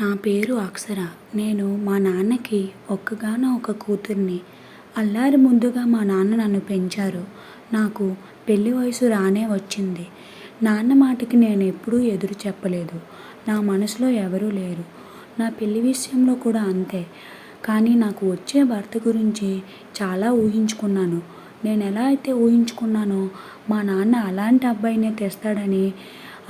నా పేరు అక్షర. నేను మా నాన్నకి ఒక్కగానో ఒక కూతుర్ని. అల్లారి ముందుగా మా నాన్న నన్ను పెంచారు. నాకు పెళ్ళి వయసు రానే వచ్చింది. నాన్న మాటకి నేను ఎప్పుడూ ఎదురు చెప్పలేదు. నా మనసులో ఎవరూ లేరు. నా పెళ్ళి విషయంలో కూడా అంతే. కానీ నాకు వచ్చే భర్త గురించి చాలా ఊహించుకున్నాను. నేను ఎలా అయితే ఊహించుకున్నానో మా నాన్న అలాంటి అబ్బాయినే తెస్తాడని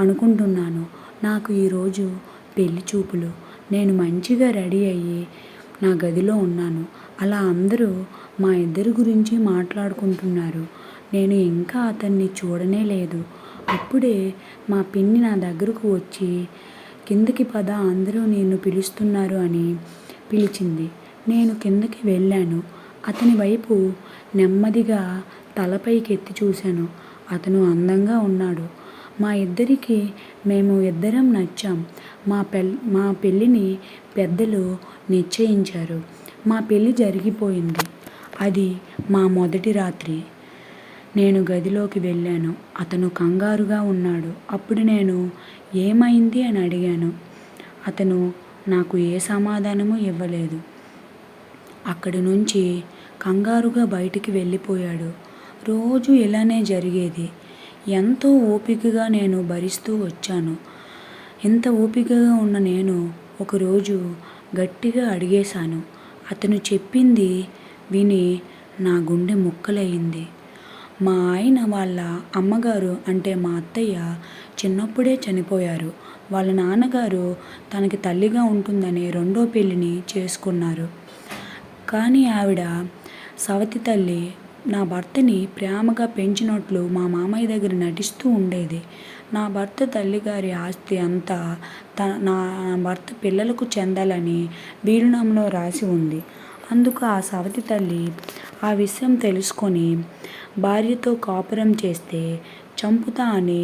అనుకుంటున్నాను. నాకు ఈరోజు పెళ్ళి చూపులు. నేను మంచిగా రెడీ అయ్యి నా గదిలో ఉన్నాను. అలా అందరూ మా ఇద్దరి గురించి మాట్లాడుకుంటున్నారు. నేను ఇంకా అతన్ని చూడనే లేదు. అప్పుడే మా పిన్ని నా దగ్గరకు వచ్చి కిందకి పద అందరూ నిన్ను పిలుస్తున్నారు అని పిలిచింది. నేను కిందకి వెళ్ళాను. అతని వైపు నెమ్మదిగా తలపైకి ఎత్తి చూశాను. అతను అందంగా ఉన్నాడు. మా ఇద్దరికి మేము ఇద్దరం నచ్చాం. మా పె మా పెళ్ళిని పెద్దలు నిశ్చయించారు. మా పెళ్ళి జరిగిపోయింది. అది మా మొదటి రాత్రి. నేను గదిలోకి వెళ్ళాను. అతను కంగారుగా ఉన్నాడు. అప్పుడు నేను ఏమైంది అని అడిగాను. అతను నాకు ఏ సమాధానము ఇవ్వలేదు. అక్కడి నుంచి కంగారుగా బయటికి వెళ్ళిపోయాడు. రోజు ఇలానే జరిగేది. ఎంతో ఓపికగా నేను భరిస్తూ వచ్చాను. ఇంత ఓపికగా ఉన్న నేను ఒకరోజు గట్టిగా అడిగేశాను. అతను చెప్పింది విని నా గుండె ముక్కలయ్యింది మా ఆయన వాళ్ళ అమ్మగారు అంటే మా అత్తయ్య చిన్నప్పుడే చనిపోయారు. వాళ్ళ నాన్నగారు తనకి తల్లిగా ఉంటుందని రెండో పెళ్ళిని చేసుకున్నారు. కానీ ఆవిడ సవతి తల్లి నా భర్తని ప్రేమగా పెంచినట్లు మా మామయ్య దగ్గర నటిస్తూ ఉండేది. నా భర్త తల్లిగారి ఆస్తి అంతా త నా భర్త పిల్లలకు చెందాలని వీరునామలో రాసి ఉంది. అందుకు ఆ సవతి తల్లి ఆ విషయం తెలుసుకొని భార్యతో కాపురం చేస్తే చంపుతా అని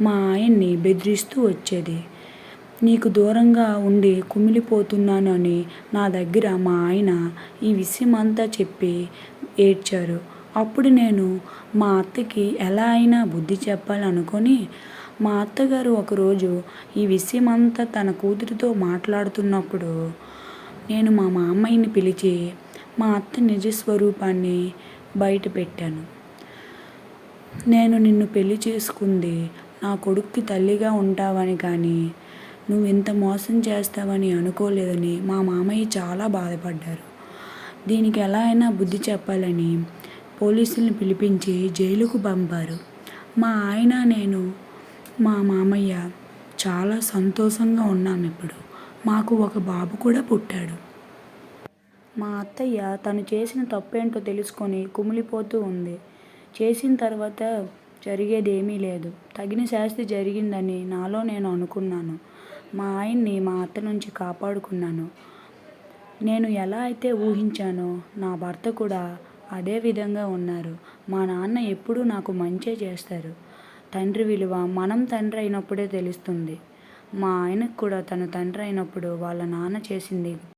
మా ఆయన్ని బెదిరిస్తూ వచ్చేది. నీకు దూరంగా ఉండి కుమిలిపోతున్నాను అని నా దగ్గర మా ఆయన ఈ విషయం అంతా చెప్పి ఏడ్చారు. అప్పుడు నేను మా అత్తకి ఎలా అయినా బుద్ధి చెప్పాలనుకొని మా అత్తగారు ఒకరోజు ఈ విషయం అంతా తన కూతురితో మాట్లాడుతున్నప్పుడు నేను మా మామయ్యని పిలిచి మా అత్త నిజ స్వరూపాన్ని బయట పెట్టాను. నేను నిన్ను పెళ్ళి చేసుకుంది నా కొడుక్కి తల్లిగా ఉంటావని కానీ నువ్వు ఇంత మోసం చేస్తావని అనుకోలేదని మా మామయ్య చాలా బాధపడ్డారు. దీనికి ఎలా అయినా బుద్ధి చెప్పాలని పోలీసుల్ని పిలిపించి జైలుకు పంపారు. మా ఆయన నేను మా మామయ్య చాలా సంతోషంగా ఉన్నాం ఇప్పుడు. మాకు ఒక బాబు కూడా పుట్టాడు. మా అత్తయ్య తను చేసిన తప్పేంటో తెలుసుకొని కుమిలిపోతూ ఉంది. చేసిన తర్వాత జరిగేది ఏమీ లేదు. తగిన శాస్తి జరిగిందని నాలో నేను అనుకున్నాను. మా ఆయన్ని మా అత్త నుంచి కాపాడుకున్నాను. నేను ఎలా అయితే ఊహించానో నా భర్త కూడా అదే విధంగా ఉన్నారు. మా నాన్న ఎప్పుడూ నాకు మంచే చేస్తారు. తండ్రి విలువ మనం తండ్రి అయినప్పుడే తెలుస్తుంది. మా ఆయనకు కూడా తను తండ్రి అయినప్పుడు వాళ్ళ నాన్న చేసింది